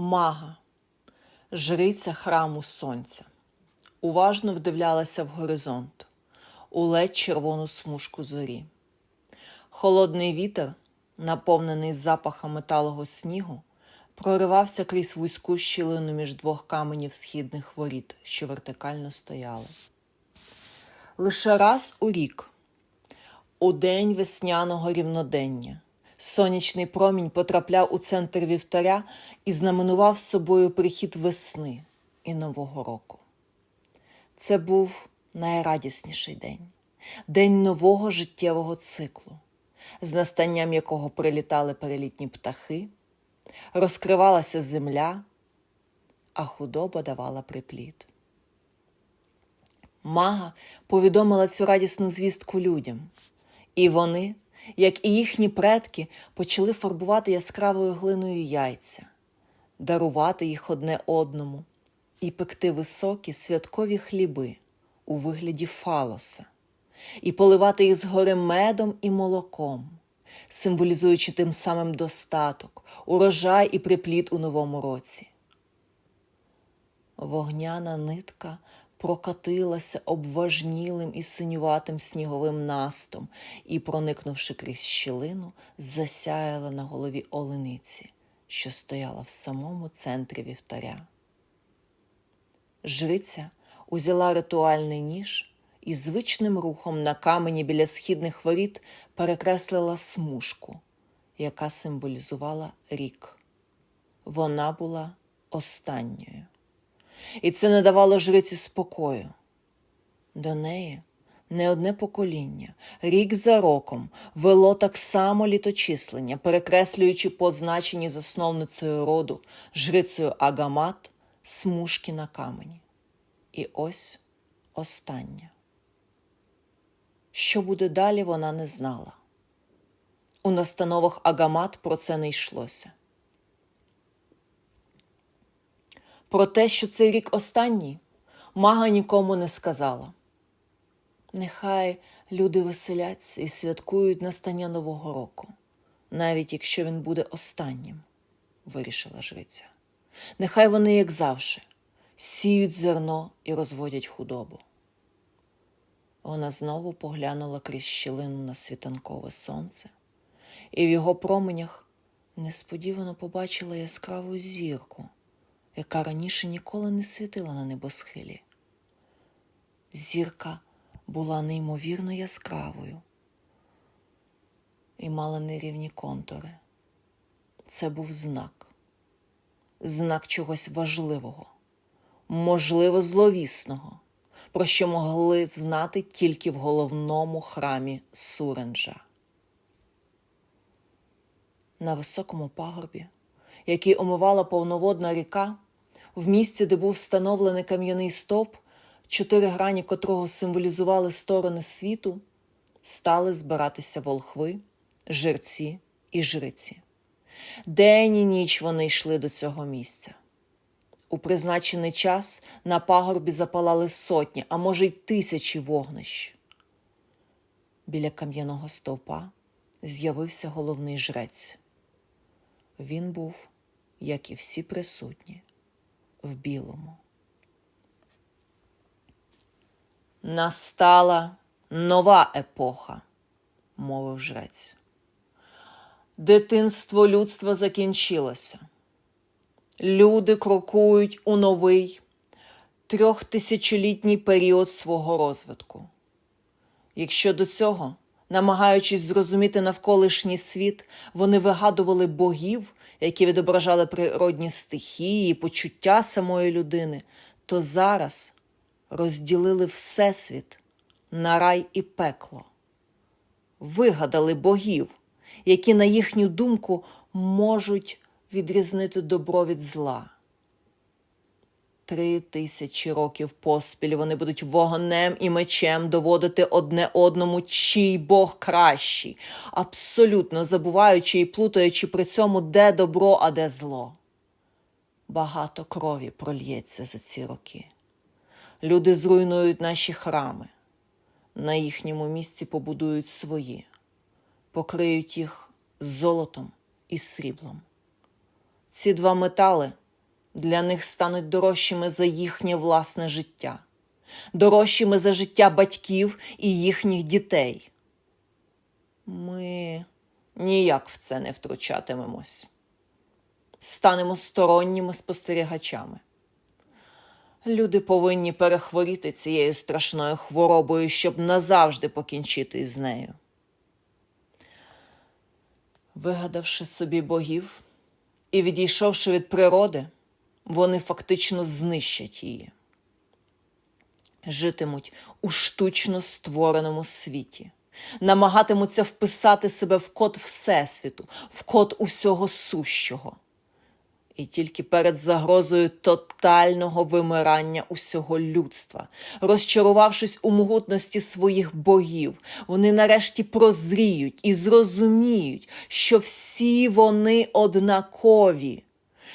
Мага, жриця храму сонця, уважно вдивлялася в горизонт, у ледь червону смужку зорі. Холодний вітер, наповнений запахами талого снігу, проривався крізь вузьку щілину між двох каменів східних воріт, що вертикально стояли. Лише раз у рік, у день весняного рівнодення, сонячний промінь потрапляв у центр вівтаря і знаменував собою прихід весни і Нового року. Це був найрадісніший день, день нового життєвого циклу, з настанням якого прилітали перелітні птахи, розкривалася земля, а худоба давала приплід. Мага повідомила цю радісну звістку людям, і вони, як і їхні предки, почали фарбувати яскравою глиною яйця, дарувати їх одне одному і пекти високі святкові хліби у вигляді фалоса, і поливати їх згори медом і молоком, символізуючи тим самим достаток, урожай і приплід у новому році. Вогняна нитка прокатилася обважнілим і синюватим сніговим настом і, проникнувши крізь щілину, засяяла на голові олениці, що стояла в самому центрі вівтаря. Жриця узяла ритуальний ніж і звичним рухом на камені біля східних воріт перекреслила смужку, яка символізувала рік. Вона була останньою і це не давало жриці спокою. До неї не одне покоління, рік за роком вело так само літочислення, перекреслюючи позначені засновницею роду, жрицею Агамат, смужки на камені. І ось остання. Що буде далі, вона не знала. У настановах Агамат про це не йшлося. Про те, що цей рік останній, мага нікому не сказала. Нехай люди веселяться і святкують настання Нового року, навіть якщо він буде останнім, вирішила жриця. Нехай вони, як завжди, сіють зерно і розводять худобу. Вона знову поглянула крізь щілину на світанкове сонце, і в його променях несподівано побачила яскраву зірку яка раніше ніколи не світила на небосхилі. Зірка була неймовірно яскравою і мала нерівні контури. Це був знак, знак чогось важливого, можливо, зловісного, про що могли знати тільки в головному храмі Суренджа. На високому пагорбі, який омивала повноводна ріка, в місці, де був встановлений кам'яний стовп, чотири грані котрого символізували сторони світу, стали збиратися волхви, жерці і жриці. День і ніч вони йшли до цього місця. У призначений час на пагорбі запалали сотні, а може й тисячі вогнищ. Біля кам'яного стовпа з'явився головний жрець. Він був, як і всі присутні, в білому. Настала нова епоха, мовив жрець. Дитинство людства закінчилося. Люди крокують у новий трьохтисячолітній період свого розвитку. Якщо до цього, намагаючись зрозуміти навколишній світ, вони вигадували богів, які відображали природні стихії, почуття самої людини, то зараз розділили Всесвіт на рай і пекло, вигадали богів, які, на їхню думку, можуть відрізнити добро від зла. Три тисячі років поспіль вони будуть вогнем і мечем доводити одне одному, чий Бог кращий, абсолютно забуваючи і плутаючи при цьому, де добро, а де зло. Багато крові прольється за ці роки. Люди зруйнують наші храми, на їхньому місці побудують свої, покриють їх золотом і сріблом. Ці два метали для них стануть дорожчими за їхнє власне життя, дорожчими за життя батьків і їхніх дітей. Ми ніяк в це не втручатимемось. Станемо сторонніми спостерігачами. Люди повинні перехворіти цією страшною хворобою, щоб назавжди покінчити з нею. Вигадавши собі богів і відійшовши від природи, вони фактично знищать її. Житимуть у штучно створеному світі, намагатимуться вписати себе в код Всесвіту, в код усього сущого. І тільки перед загрозою тотального вимирання усього людства, розчарувавшись у могутності своїх богів, вони нарешті прозріють і зрозуміють, що всі вони однакові,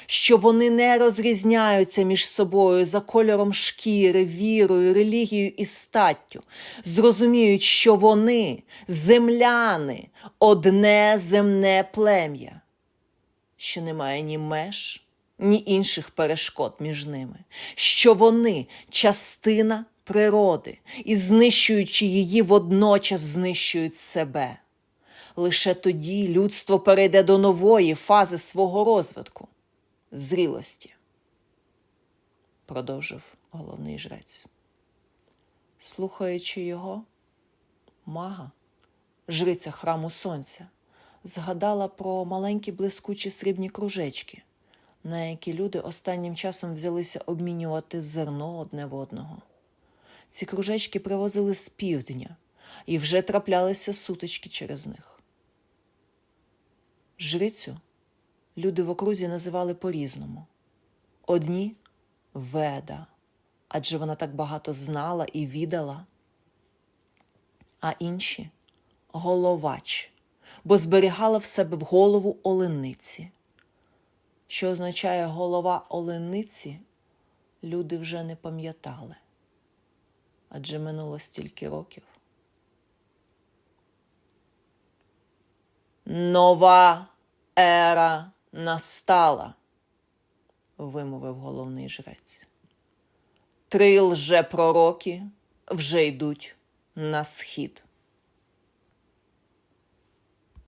що вони не розрізняються між собою за кольором шкіри, вірою, релігією і статтю, зрозуміють, що вони земляни, одне земне плем'я що немає ні меж, ні інших перешкод між ними, що вони частина природи і, знищуючи її, водночас знищують себе. Лише тоді людство перейде до нової фази свого розвитку зрілості, продовжив головний жрець. Слухаючи його, мага, жриця храму сонця, згадала про маленькі блискучі срібні кружечки, на які люди останнім часом взялися обмінювати зерно одне в одного. Ці кружечки привозили з півдня, і вже траплялися сутички через них. Жрицю люди в окрузі називали по-різному. Одні веда, адже вона так багато знала і відала, а інші головач бо зберігала в себе в голову олениці. Що означає голова олениці, люди вже не пам'ятали. Адже минуло стільки років. Нова ера настала, вимовив головний жрець. Три лже пророки вже йдуть на схід.